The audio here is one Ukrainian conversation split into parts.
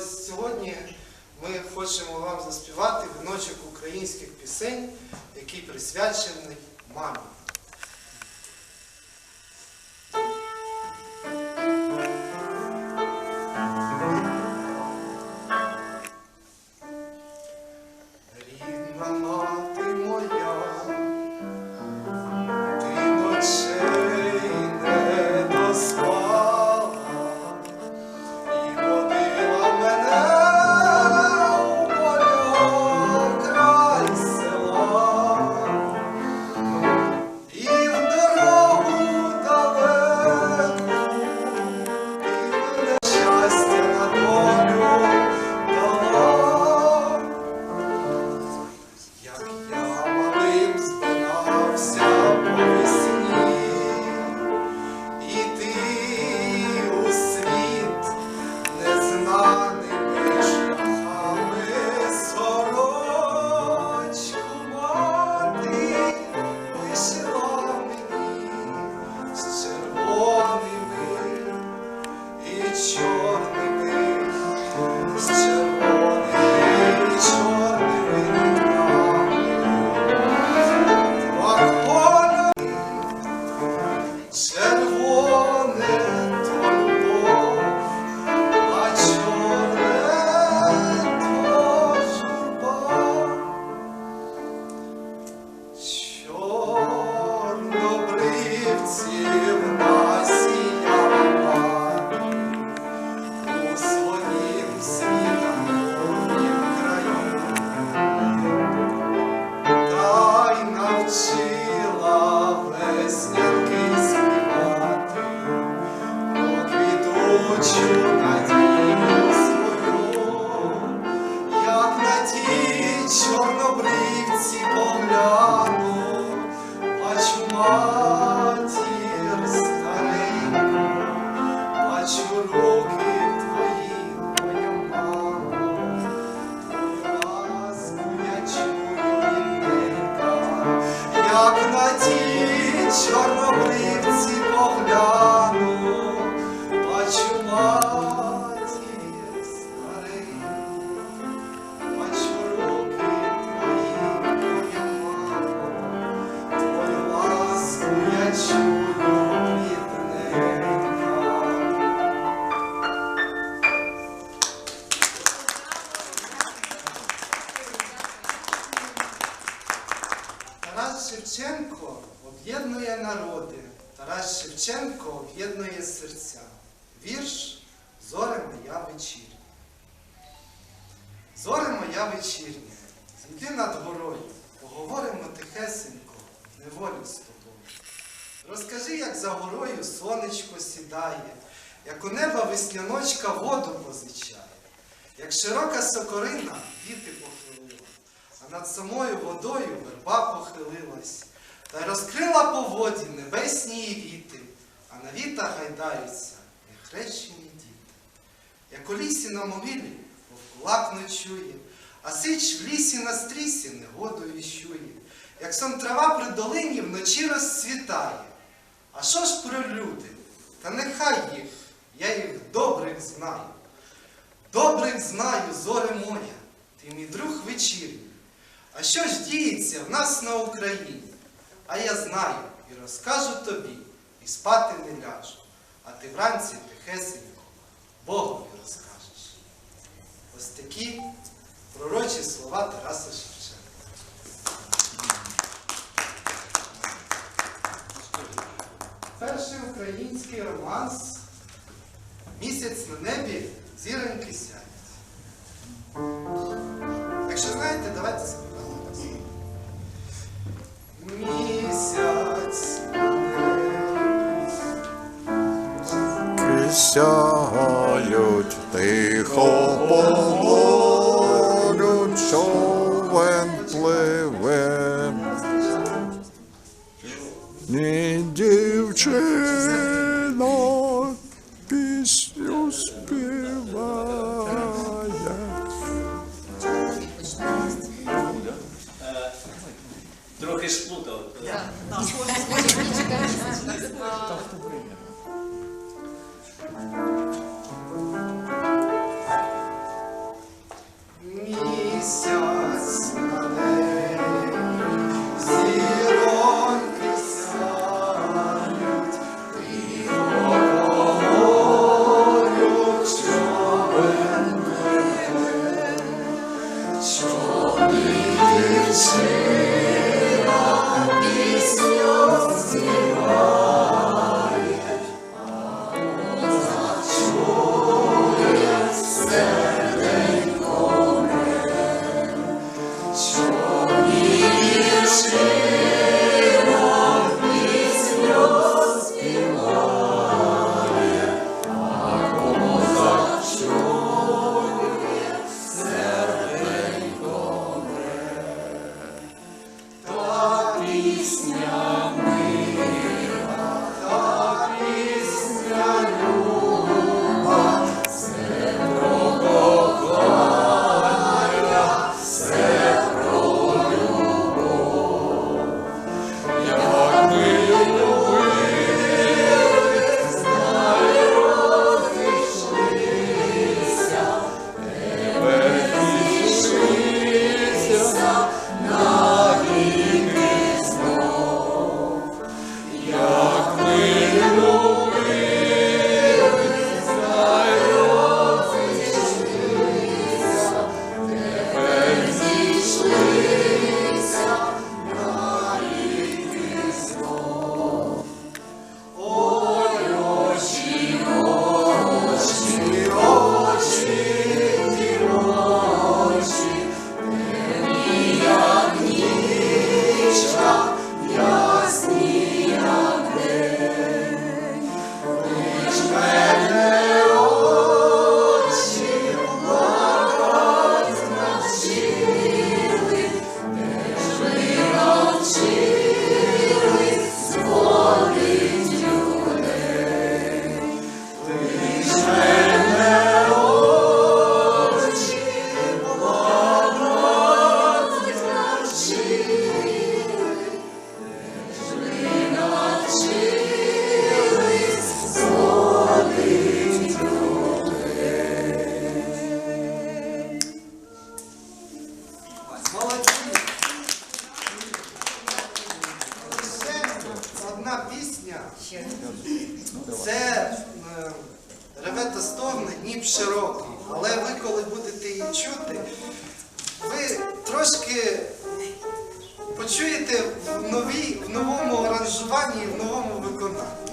Сьогодні ми хочемо вам заспівати віночок українських пісень, який присвячений мамі. Квітучу надію свою, як на ті чорнобривці погляну, бачу матір стареньку, бачу руки твої, моя мамо. Ласку як на ті чорнобривці погляну, Шевченко об'єднує народи. Тарас Шевченко об'єднує серця. Вірш Зоре моя вечірня. Зоре моя вечірня, зійди над горою, поговоримо тихесенько, неволю з тобою. Розкажи, як за горою сонечко сідає, як у неба весняночка воду позичає, як широка сокорина віти похилила, над самою водою верба похилилась, та розкрила по воді небесні віти, а на вітах гайдаються нехрещені діти. Як у лісі на могилі вовкулак ночує, а сич в лісі на стрісі негоду віщує, як сон трава при долині вночі розцвітає. А що ж про люди? Та нехай їх, я їх добрих знаю. Добрих знаю, зоре моя, ти мій друг вечірній. А що ж діється в нас на Україні? А я знаю і розкажу тобі, і спати не ляжу. А ти вранці тихесенько Богові розкажеш. Ось такі пророчі слова Тараса Шевченка. Перший український романс Місяць на небі зіроньки сяють. Якщо знаєте, давайте співаємо. Сяють тихо по Amém. Почуєте в, новій, в новому аранжуванні в новому виконанні.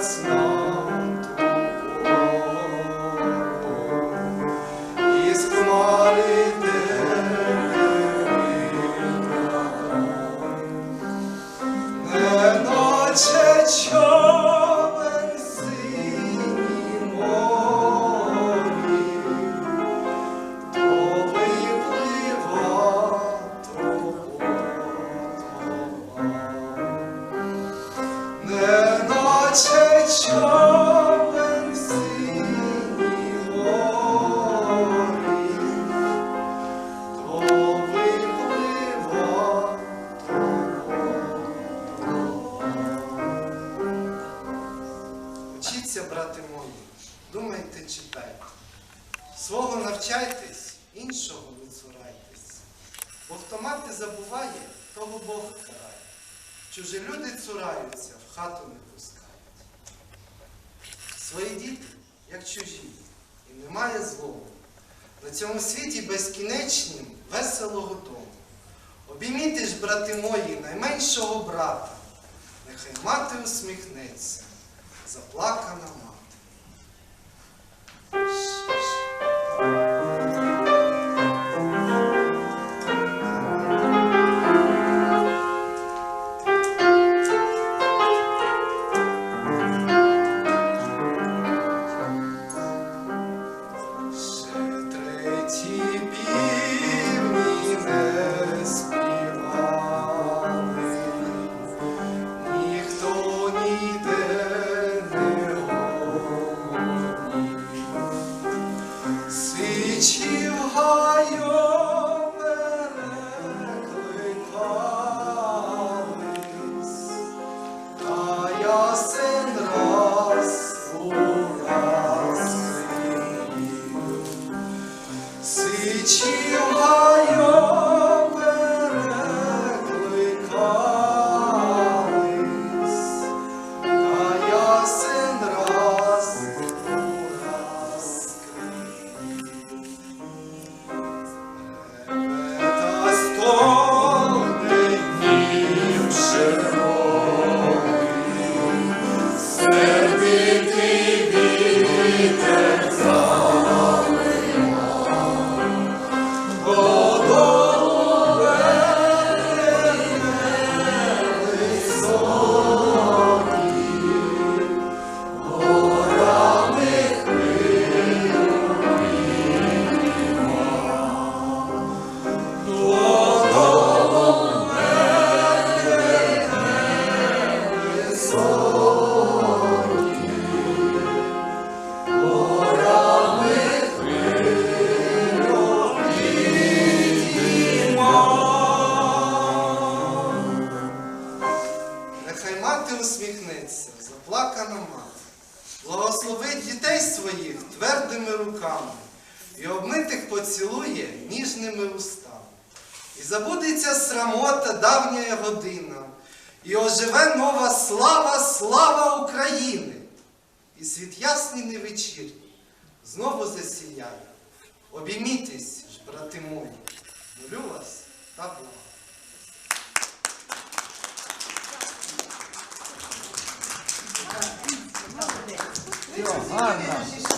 Місяць над брати мої, думайте, читайте. Свого навчайтесь, іншого не цурайтесь. Бо хто мати забуває, того Бог карає. Чужі люди цураються, в хату не пускають. Свої діти, як чужі, і немає злому. На цьому світі безкінечнім веселого дому. Обійміте ж, брати мої, найменшого брата, нехай мати усміхнеться, заплакана мати. Adiós. Благословить дітей своїх твердими руками і обмитих поцілує ніжними устами. І забудеться срамота давня година, і оживе нова слава, слава України. І світ ясний невечірній знову засіяє. Обіймітесь ж, брати мої, молю вас та благо. Гарно.